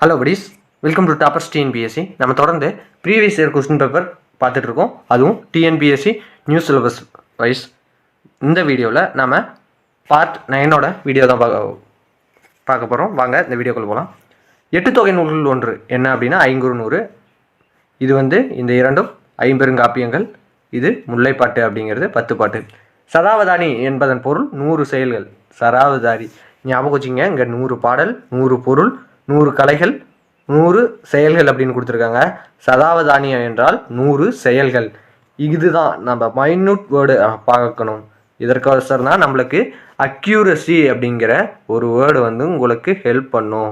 Hello buddies welcome to toppers TNPSC நம்ம தொடர்ந்து previous year question paper பார்த்துட்டு இருக்கோம் அதுவும் டிஎன்பிஎஸ்சி நியூ சிலபஸ் வைஸ் இந்த வீடியோவில் நம்ம பார்ட் நைனோட வீடியோ தான் பார்க்க பார்க்க போகிறோம் வாங்க இந்த வீடியோக்குள்ளே போகலாம் எட்டு தொகை நூல்கள் ஒன்று என்ன அப்படின்னா ஐங்குறு நூறு. இது வந்து இந்த இரண்டும் ஐம்பெருங்காப்பியங்கள். இது முல்லைப்பாட்டு அப்படிங்கிறது பத்து பாட்டு. சதாவதானி என்பதன் பொருள் நூறு செயல்கள். சராவதாரி. ஞாபகம் வச்சுங்க இங்கே நூறு பாடல் நூறு பொருள் நூறு கலைகள் நூறு செயல்கள் அப்படின்னு கொடுத்துருக்காங்க. சதாவதானியம் என்றால் நூறு செயல்கள். இதுதான் நம்ம மைன்யூட் வேர்டு பார்க்கணும். இதற்கோசரம் தான் நம்மளுக்கு அக்யூரசி அப்படிங்கிற ஒரு வேர்டு வந்து உங்களுக்கு ஹெல்ப் பண்ணும்.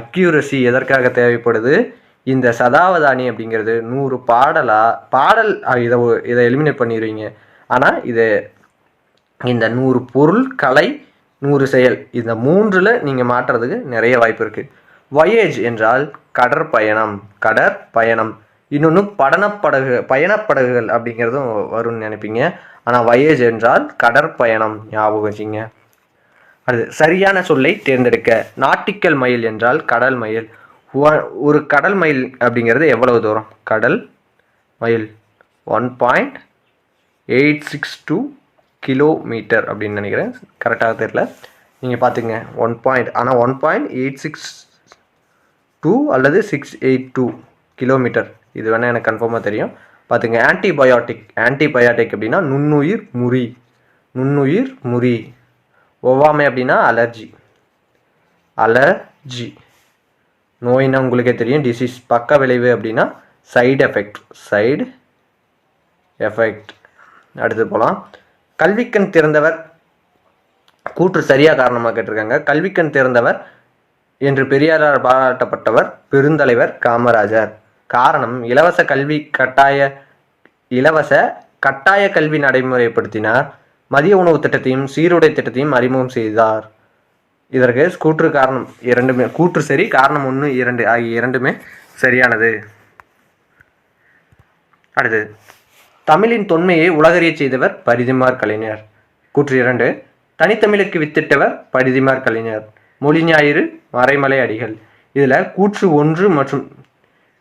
அக்யூரசி எதற்காக தேவைப்படுது? இந்த சதாவதானி அப்படிங்கிறது நூறு பாடலா பாடல் இதை இதை எலிமினேட் பண்ணிடுவீங்க. ஆனால் இது இந்த நூறு பொருள் கலை நூறு செயல் இந்த மூன்றில் நீங்கள் மாற்றுறதுக்கு நிறைய வாய்ப்பு இருக்குது வயேஜ் என்றால் கடற்பயணம் கடற்பயணம். இன்னொன்று படனப்படகு பயணப்படகுகள் அப்படிங்கிறதும் வரும்னு நினைப்பீங்க. ஆனால் வயேஜ் என்றால் கடற்பயணம் ஞாபகம் வச்சுங்க. அடுத்து சரியான சொல்லை தேர்ந்தெடுக்க. நாட்டிக்கல் மயில் என்றால் கடல் மயில். ஒரு கடல் மயில் அப்படிங்கிறது எவ்வளவு தூரம்? கடல் மயில். One point eight six two kilometre அப்படின்னு நினைக்கிறேன். கரெக்டாக தெரியல. நீங்கள் பார்த்துங்க ஒன் பாயிண்ட் ஆனால் one point eight six two அல்லது சிக்ஸ் எயிட் டூ கிலோமீட்டர் இது வேணால் எனக்கு கன்ஃபார்மாக தெரியும். பார்த்துங்க ஆன்டிபயோட்டிக் ஆன்டிபயோட்டிக் அப்படின்னா நுண்ணுயிர் முறி. நுண்ணுயிர் முறி. ஒவ்வாமை அப்படின்னா அலர்ஜி அலர்ஜி நோயினா உங்களுக்கே தெரியும்? டிசீஸ் பக்க விளைவு அப்படின்னா சைடு எஃபெக்ட் சைடு எஃபெக்ட் அடுத்து போகலாம் கல்விக்கண் திறந்தவர். கூற்று சரியாக காரணமாக கேட்டிருக்காங்க. கல்விக்கண் திறந்தவர் என்று பெரியாரால் பாராட்டப்பட்டவர் பெருந்தலைவர் காமராஜர். காரணம் இலவச கல்வி கட்டாய இலவச கட்டாய கல்வி நடைமுறைப்படுத்தினார். மதிய உணவு திட்டத்தையும் சீருடை திட்டத்தையும் அறிமுகம் செய்தார். இதற்கு கூற்று காரணம் இரண்டுமே கூற்று சரி காரணம் ஒன்று இரண்டு ஆகிய இரண்டுமே சரியானது. அடுத்து தமிழின் தொன்மையை உலகறிய செய்தவர் பரிதிமார் கலைஞர். கூற்று இரண்டு தனித்தமிழுக்கு வித்திட்டவர் பரிதிமார் கலைஞர். மொழி ஞாயிறு மறைமலை அடிகள். இதில் கூற்று ஒன்று மற்றும்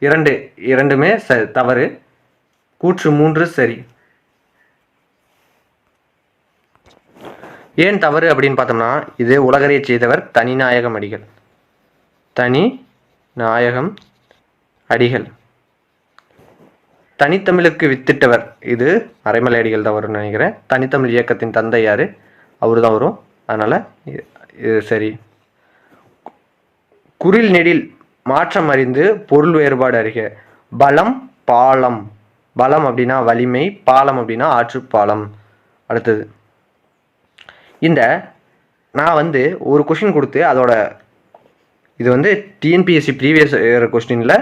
இரண்டு இரண்டுமே ச தவறு. கூற்று மூன்று சரி. ஏன் தவறு அப்படின்னு பார்த்தோம்னா இது உலகறியச் செய்தவர் தனிநாயகம் அடிகள். தனி நாயகம் அடிகள். தனித்தமிழுக்கு வித்திட்டவர் இது மறைமலை அடிகள் தான் வரும்னு நினைக்கிறேன். தனித்தமிழ் இயக்கத்தின் தந்தை யார்? அவர் தான் வரும். அதனால் இது சரி. குரில் நெடில் மாற்றம் அறிந்து பொருள் வேறுபாடு அறிக. பலம் பாலம். பலம் அப்படின்னா வலிமை பாலம் அப்படின்னா ஆற்றுப்பாலம். அடுத்தது. இந்த நான் வந்து ஒரு கொஷின் கொடுத்து அதோட இது வந்து டிஎன்பிஎஸ்சி ப்ரீவியஸ் கொஸ்டினில்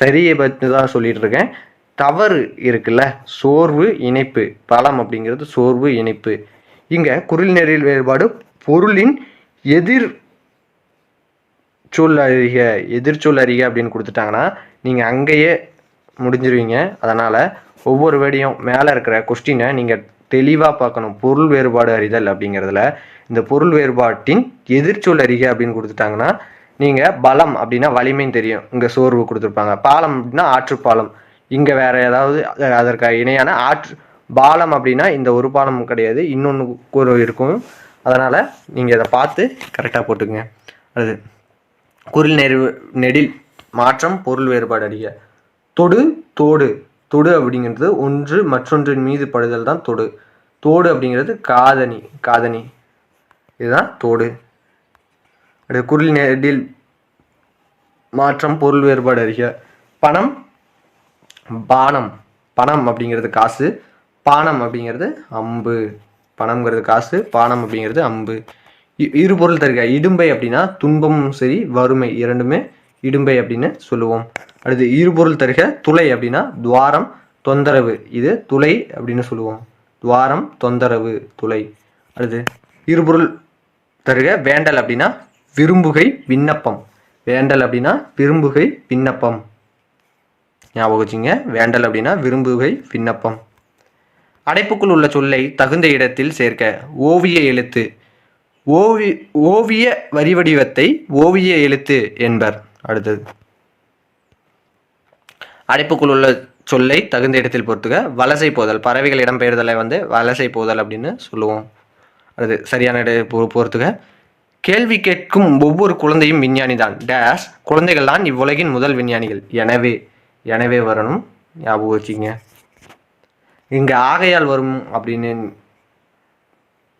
சரியை பற்றி தான் சொல்லிட்டு இருக்கேன். தவறு இருக்குல்ல சோர்வு இணைப்பு. பலம் அப்படிங்கிறது சோர்வு இணைப்பு. இங்கே குரில் நெறில் வேறுபாடு பொருளின் எதிர் சூழ் அறிக எதிர்ச்சொல் அறிக அப்படின்னு கொடுத்துட்டாங்கன்னா நீங்கள் அங்கேயே முடிஞ்சிருவீங்க. அதனால் ஒவ்வொரு வேடியும் மேலே இருக்கிற கொஸ்டினை நீங்கள் தெளிவாக பார்க்கணும். பொருள் வேறுபாடு அறிதல் அப்படிங்கிறதுல. இந்த பொருள் வேறுபாட்டின் எதிர்ச்சொல் அறிக அப்படின்னு கொடுத்துட்டாங்கன்னா நீங்கள் பலம் அப்படின்னா வலிமைன்னு தெரியும். இங்கே சோர்வு கொடுத்துருப்பாங்க. பாலம் அப்படின்னா ஆற்றுப்பாலம். இங்கே வேற ஏதாவது அதற்கு இணையான ஆற்று பாலம் அப்படின்னா இந்த ஒரு பாலம் கிடையாது. இன்னொன்று கூற இருக்கும். அதனால் நீங்கள் இதை பார்த்து கரெக்டாக போட்டுங்க அது குரில் நெரு நெடில் மாற்றம் பொருள் வேறுபாடு அடிக்க தொடு தோடு. தொடு அப்படிங்கிறது ஒன்று மற்றொன்றின் மீது படுதல் தான் தொடு. தோடு அப்படிங்கிறது காதணி காதணி. இதுதான் தோடு. அடுத்து குரில் நெடில் மாற்றம் பொருள் வேறுபாடு அறிக பணம் பானம். பணம் அப்படிங்கிறது காசு. பானம் அப்படிங்கிறது அம்பு. பணம்ங்கிறது காசு. பானம் அப்படிங்கிறது அம்பு. இரு பொருள் தருக. இடும்பை அப்படின்னா துன்பமும் சரி வறுமை இரண்டுமே இடும்பை அப்படின்னு சொல்லுவோம். அடுத்து இரு பொருள் தருக. துளை அப்படின்னா துவாரம் தொந்தரவு. இது துளை அப்படின்னு சொல்லுவோம். துவாரம் தொந்தரவு துளை. அடுத்து இருபொருள் தருக. வேண்டல் அப்படின்னா விரும்புகை விண்ணப்பம். வேண்டல் அப்படின்னா விரும்புகை விண்ணப்பம். ஞாபகம் வச்சுங்க. வேண்டல் அப்படின்னா விரும்புகை விண்ணப்பம். அடைப்புக்குள் உள்ள சொல்லை தகுந்த இடத்தில் சேர்க்க. ஓவிய எழுத்து. ஓவி ஓவிய வரி வடிவத்தை ஓவிய எழுத்து என்பர். அடுத்தது. அடைப்புக்குள் உள்ள சொல்லை தகுந்த இடத்தில் பொறுத்துக. வலசை போதல் பறவைகள் இடம்பெயர்தலை வந்து வலசை போதல் அப்படின்னு சொல்லுவோம். அது சரியான இட பொ- பொறுத்துக. கேள்வி கேட்கும் ஒவ்வொரு குழந்தையும் விஞ்ஞானி தான். டேஷ் குழந்தைகள் தான் இவ்வுலகின் முதல் விஞ்ஞானிகள். எனவே எனவே வரணும். ஞாபகம் வச்சுங்க இங்கே ஆகையால் வரும் அப்படின்னு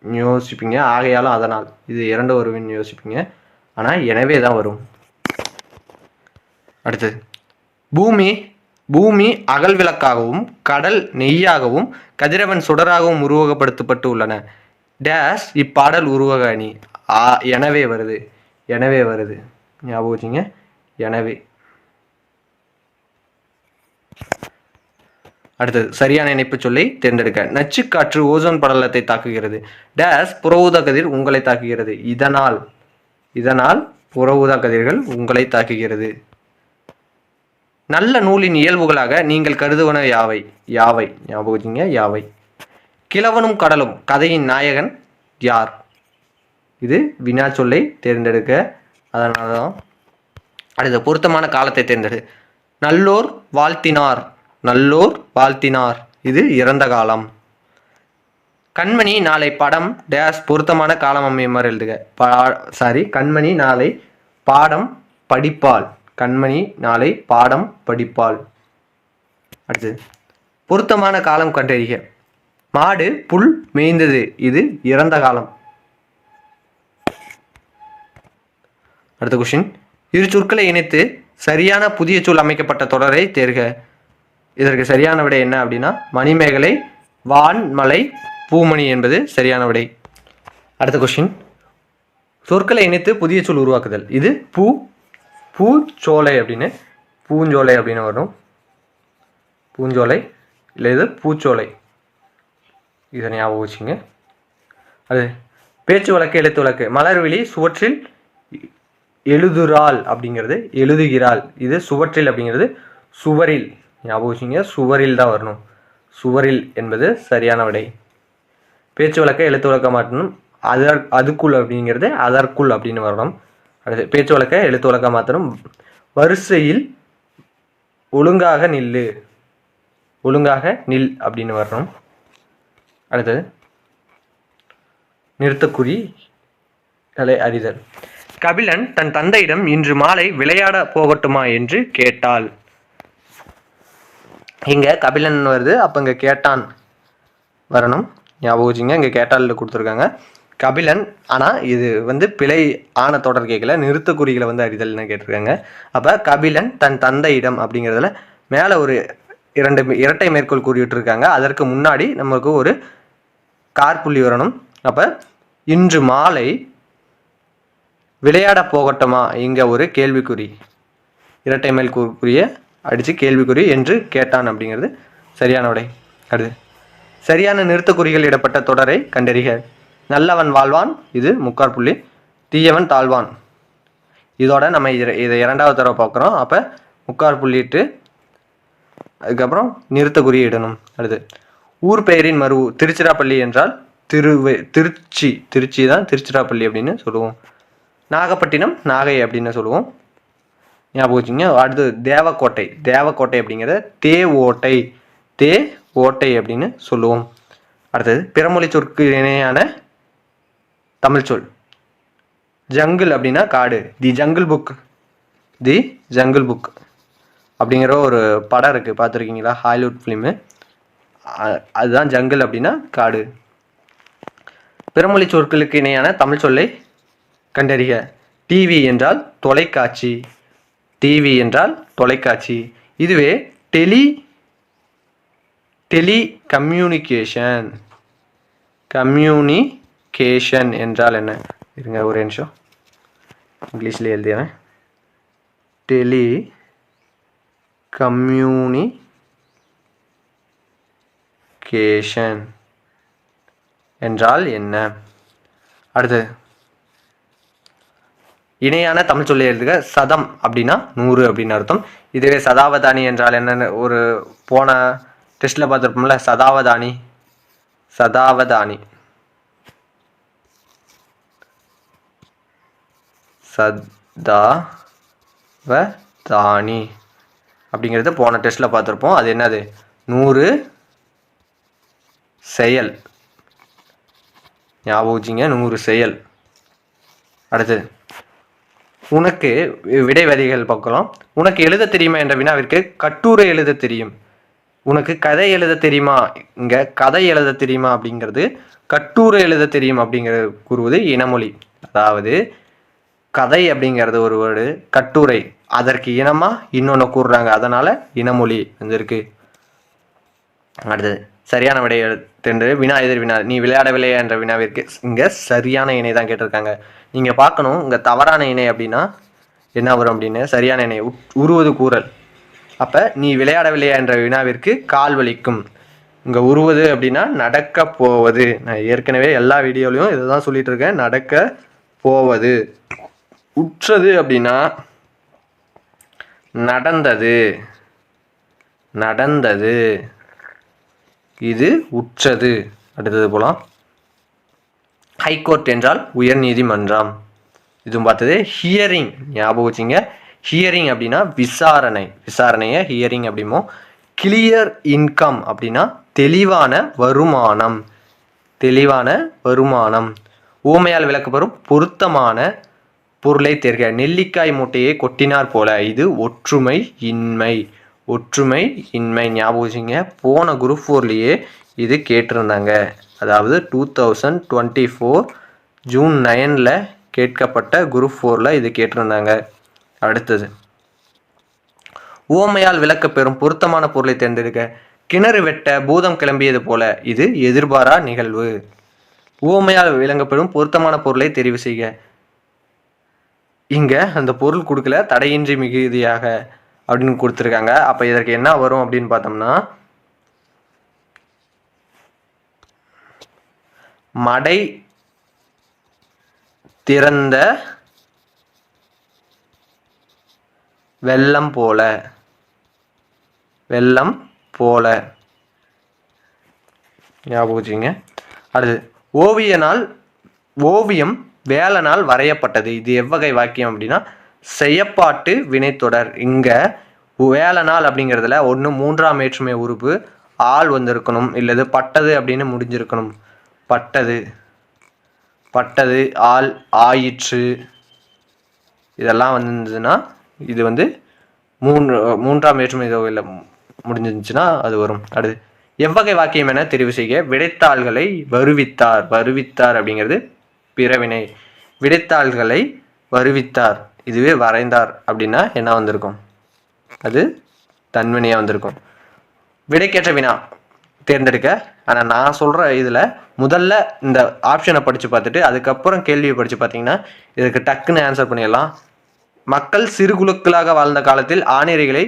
யோசிப்பீங்க. ஆகையாலும் அதனால் இது இரண்டு வருவின்னு யோசிப்பீங்க. ஆனால் எனவே தான் வரும். அடுத்தது. பூமி பூமி அகல் விளக்காகவும் கடல் நெய்யாகவும் கதிரவன் சுடராகவும் உருவகப்படுத்தப்பட்டு உள்ளன. டேஷ் இப்பாடல் உருவக அணி. ஆ எனவே வருது. எனவே வருது. ஞாபகம் வச்சுங்க எனவே. அடுத்தது சரியான இணைப்பு சொல்லை தேர்ந்தெடுக்க. நச்சுக்காற்று ஓசோன் படலத்தை தாக்குகிறது. டேஸ் புற ஊதா கதிர் உங்களை தாக்குகிறது. இதனால் இதனால் புற ஊதா கதிர்கள் உங்களை தாக்குகிறது. நல்ல நூலின் இயல்புகளாக நீங்கள் கருதுவன யாவை? யாவை? ஞாபகத்தீங்க யாவை. கிழவனும் கடலும் கதையின் நாயகன் யார்? இது வினா சொல்லை தேர்ந்தெடுக்க. அதனால தான் அடுத்த பொருத்தமான காலத்தை தேர்ந்தெடு. நல்லோர் வாழ்த்தினார். நல்லோர் வாழ்த்தினார். இது இறந்த காலம். கண்மணி நாளை படம் டேஸ் பொருத்தமான காலம் அமையுமாறு எழுதுக. பா சாரி கண்மணி நாளை பாடம் படிப்பாள். கண்மணி நாளை பாடம் படிப்பாள். அடுத்தது. பொருத்தமான காலம் கண்டறிக. மாடு புல் மேய்ந்தது. இது இறந்த காலம். அடுத்த கொஷின் இரு சொற்களை இணைத்து சரியான புதிய சொல் அமைக்கப்பட்ட தொடரை தேர்க. இதற்கு சரியான விடை என்ன அப்படின்னா மணிமேகலை வான்மலை பூமணி என்பது சரியான விடை. அடுத்த கொஷின் சொற்களை இணைத்து புதிய சொல் உருவாக்குதல். இது பூ பூச்சோலை அப்படின்னு பூஞ்சோலை அப்படின்னு வரும். பூஞ்சோலை இல்லை இது பூச்சோலை. இதை ஞாபகம் வச்சுங்க. அது பேச்சு வழக்கு எழுத்து வழக்கு. மலர்விழி சுவற்றில் எழுதுறாள் அப்படிங்கிறது எழுதுகிறாள். இது சுவற்றில் அப்படிங்கிறது சுவரில். ஞாபகம் வச்சுங்க சுவரில் தான் வரணும். சுவரில் என்பது சரியான விடை. பேச்சு வழக்கை எழுத்து வழக்க மாற்றணும். அதர் அதுக்குள் அப்படிங்கிறது அதற்குள் அப்படின்னு வரணும். அடுத்து பேச்சு வழக்கை எழுத்து வழக்க மாற்றணும். வரிசையில் ஒழுங்காக நில்லு. ஒழுங்காக நில் அப்படின்னு வரணும். அடுத்தது நிறுத்தக்குறி கலை அறிதல். கபிலன் தன் தந்தையிடம் இன்று மாலை விளையாட போகட்டுமா என்று கேட்டாள். இங்கே கபிலன் வருது. அப்போ இங்கே கேட்டான் வரணும். ஞாபகம் வச்சுங்க இங்கே கேட்டாலில் கொடுத்துருக்காங்க. கபிலன் ஆனால் இது வந்து பிழை ஆன தொடர் கேட்கல. நிறுத்தக்குறிகளை வந்து அறிதல்னு கேட்டிருக்காங்க. அப்போ கபிலன் தன் தந்தையிடம் அப்படிங்கிறதுல மேலே ஒரு இரண்டு இரட்டை மேற்கோள் கூறிட்டு இருக்காங்க அதற்கு முன்னாடி நமக்கு ஒரு கார்புள்ளி வரணும். அப்போ இன்று மாலை விளையாட போகட்டுமா? இங்கே ஒரு கேள்விக்குறி. இரட்டை மேல் குறிய அடித்து கேள்விக்குறி என்று கேட்டான் அப்படிங்கிறது சரியான விடை அடுத்து சரியான நிறுத்தக்குறிகள் இடப்பட்ட தொடரை கண்டறிக. நல்லவன் வாழ்வான் இது முக்கார் புள்ளி. தீயவன் தாழ்வான். இதோட நம்ம இதை இதை இரண்டாவது தடவை பார்க்குறோம். அப்போ முக்கார் புள்ளிட்டு அதுக்கப்புறம் நிறுத்தக்குறி இடணும். அடுத்து ஊர் பெயரின் மறு திருச்சிராப்பள்ளி என்றால் திருவே திருச்சி திருச்சி தான் திருச்சிராப்பள்ளி அப்படின்னு சொல்லுவோம். நாகப்பட்டினம் நாகை அப்படின்னு சொல்லுவோம். ஞாபகம் வச்சுங்க அடுத்து தேவக்கோட்டை. தேவக்கோட்டை அப்படிங்கிறத தே ஓட்டை. தே ஓட்டை அப்படின்னு சொல்லுவோம். அடுத்தது பிறமொழி சொற்கு இணையான தமிழ் சொல். ஜங்கிள் அப்படின்னா காடு. The Jungle Book The Jungle Book அப்படிங்கிற ஒரு படம் இருக்குது பார்த்துருக்கீங்களா? ஹாலிவுட் ஃபிலிமு அதுதான் ஜங்கிள் அப்படின்னா காடு. பிறமொழி சொற்களுக்கு இணையான தமிழ் சொல்லை கண்டறிக. டிவி என்றால் தொலைக்காட்சி. டிவி என்றால் தொலைக்காட்சி. இதுவே டெலி டெலி கம்யூனிகேஷன் கம்யூனிகேஷன் என்றால் என்ன? இருங்க ஒரு நிமிஷம். இங்கிலீஷில் எழுதியவன் டெலி கம்யூனிகேஷன் என்றால் என்ன? அடுத்தது. இணையான தமிழ் சொல்லி எழுதுக. சதம் அப்படின்னா நூறு அப்படின்னு அர்த்தம். இதுவே சதாவதானி என்றால் என்னென்ன ஒரு போன டெஸ்ட்டில் பார்த்துருப்போம்ல சதாவதானி. சதாவதானி. சதா வ தானி போன டெஸ்ட்டில் பார்த்துருப்போம். அது என்னது? நூறு செயல். ஞாபகம் நூறு செயல். அடுத்தது. உனக்கு விடைவரிகள் பார்க்கலாம். உனக்கு எழுத தெரியுமா என்ற வினாவிற்கு கட்டுரை எழுத தெரியும். உனக்கு கதை எழுத தெரியுமா? இங்க கதை எழுத தெரியுமா அப்படிங்கிறது கட்டுரை எழுத தெரியும் அப்படிங்கிறது கூறுவது இனமொழி. அதாவது கதை அப்படிங்கிறது ஒரு வேர்டு கட்டுரை. அதற்கு இனமா இன்னொன்று கூறுறாங்க. அதனால இனமொழி வந்திருக்கு. அடுத்தது. சரியான விடை தென்று வினா எதிர் வினா. நீ விளையாடவில்லை என்ற வினாவிற்கு இங்கே சரியான இணை தான் கேட்டிருக்காங்க. நீங்கள் பார்க்கணும் இங்கே தவறான இணை அப்படின்னா என்ன வரும் அப்படின்னு? சரியான இணை. உட்- உருவது கூறல். அப்போ நீ விளையாடவில்லையா என்ற வினாவிற்கு கால் வலிக்கும். இங்கே உருவது அப்படின்னா நடக்க போவது. நான் ஏற்கனவே எல்லா வீடியோலையும் இதை தான் சொல்லிட்டு இருக்கேன். நடக்க போவது. உற்றது அப்படின்னா நடந்தது. நடந்தது. இது உற்றது. அடுத்தது போலாம். ஹைகோர்ட் என்றால் உயர்நீதிமன்றம். இதுவும் பார்த்தது ஹியரிங் ஞாபகம் வச்சுங்க. ஹியரிங் அப்படின்னா விசாரணை. விசாரணையை ஹியரிங் அப்படிமோ கிளியர் இன்கம் அப்படின்னா தெளிவான வருமானம். தெளிவான வருமானம். ஊமையால் விளக்கப்பெறும் பொருத்தமான பொருளை தேர்க. நெல்லிக்காய் மூட்டையை கொட்டினார் போல. இது ஒற்றுமை இன்மை. ஒற்றுமை இன்மை ஞாபகம் போன குரூப் ஃபோர்லேயே இது கேட்டிருந்தாங்க. அதாவது two thousand twenty four June நைனில் கேட்கப்பட்ட குரூப் ஃபோரில் இது கேட்டிருந்தாங்க. அடுத்தது உவமையால் விளக்கப்பெறும் பொருத்தமான பொருளை தேர்ந்தெடுக்க கிணறு வெட்ட பூதம் கிளம்பியது போல இது எதிர்பாரா நிகழ்வு? ஓமையால் விளங்கப்பெறும் பொருத்தமான பொருளை தெரிவு செய்க. இங்க அந்த பொருள் கொடுக்கல தடையின்றி மிகுதியாக. அப்படின்னு கொடுத்துருக்காங்க. அப்போ இதற்கு என்ன வரும் அப்படின்னு பார்த்தோம்னா மடை திறந்த வெள்ளம் போல வெள்ளம் போல. ஞாபகம் வச்சுங்க அடுத்து ஓவியனால் ஓவியம் வேலனால் வரையப்பட்டது. இது எவ்வகை வாக்கியம் அப்படின்னா செய்யப்பாட்டு வினைத்தொடர். இங்கே வேலனால் அப்படிங்கிறதுல ஒன்று மூன்றாம் ஏற்றுமை உறுப்பு ஆள் வந்திருக்கணும் இல்லது பட்டது அப்படின்னு முடிஞ்சிருக்கணும். பட்டது. பட்டது ஆள் ஆயிற்று. இதெல்லாம் வந்துருந்ததுன்னா இது வந்து மூன்று மூன்றாம் ஏற்றுமை தொகையில் முடிஞ்சிருந்துச்சுன்னா அது வரும். அடுத்து எவ்வகை வாக்கியம் என தெரிவு செய்ய விடைத்தாள்களை வருவித்தார். வருவித்தார் அப்படிங்கிறது பிறவினை. விடைத்தாள்களை வருவித்தார். இதுவே வரைந்தார் அப்படின்னா என்ன வந்திருக்கும்? அது தன்வினையாக வந்திருக்கும். விடைக்கேற்ற வினா தேர்ந்தெடுக்க. ஆனால் நான் சொல்கிற இதில் முதல்ல இந்த ஆப்ஷனை படித்து பார்த்துட்டு அதுக்கப்புறம் கேள்வியை படித்து பார்த்தீங்கன்னா இதுக்கு டக்குன்னு ஆன்சர் பண்ணிடலாம். மக்கள் சிறு குழுக்களாக வாழ்ந்த காலத்தில் ஆணிரைகளை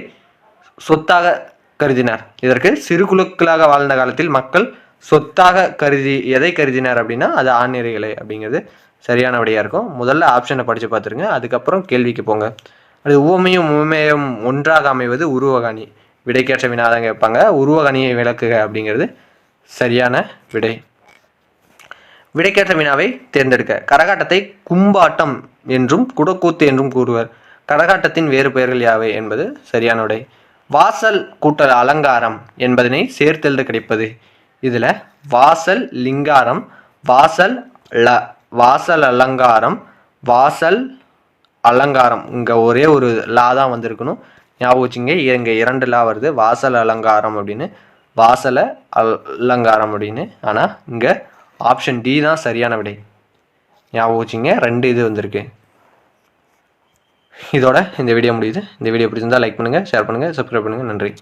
சொத்தாக கருதினார். இதற்கு சிறு குழுக்களாக வாழ்ந்த காலத்தில் மக்கள் சொத்தாக கருதி எதை கருதினார் அப்படின்னா அது ஆணிரைகளை அப்படிங்கிறது. சரியான விடையாக இருக்கும். முதல்ல ஆப்ஷனை படித்து பார்த்துருங்க. அதுக்கப்புறம் கேள்விக்கு போங்க. அது உவமையும் உவமையும் ஒன்றாக அமைவது உருவகாணி. விடைக்கேற்ற வினாதான் கேட்பாங்க உருவகணியை விளக்குக அப்படிங்கிறது சரியான விடை. விடைக்கேற்ற வினாவை தேர்ந்தெடுக்க. கரகாட்டத்தை கும்பாட்டம் என்றும் குடக்கூத்து என்றும் கூறுவர். கரகாட்டத்தின் வேறு பெயர்கள் யாவை என்பது சரியான விடை. வாசல் கூட்டல் அலங்காரம் என்பதனை சேர்த்தெழுத கிடைப்பது. இதில் வாசல் லிங்காரம் வாசல் ல. வாசல் அலங்காரம் வாசல் அலங்காரம். இங்கே ஒரே ஒரு லா தான் வந்திருக்கணும். ஞாபகம் வச்சுங்க இங்கே இரண்டு லா வருது. வாசல் அலங்காரம் அப்படின்னு வாசல அலங்காரம் அப்படின்னு. ஆனால் இங்கே ஆப்ஷன் டி தான் சரியான விடை. ஞாபகம் வச்சுங்க ரெண்டு இது வந்திருக்கு. இதோட இந்த வீடியோ முடியுது. இந்த வீடியோ பிடிச்சிருந்தால் லைக் பண்ணுங்கள் ஷேர் பண்ணுங்கள் சப்ஸ்கிரைப் பண்ணுங்கள் நன்றி.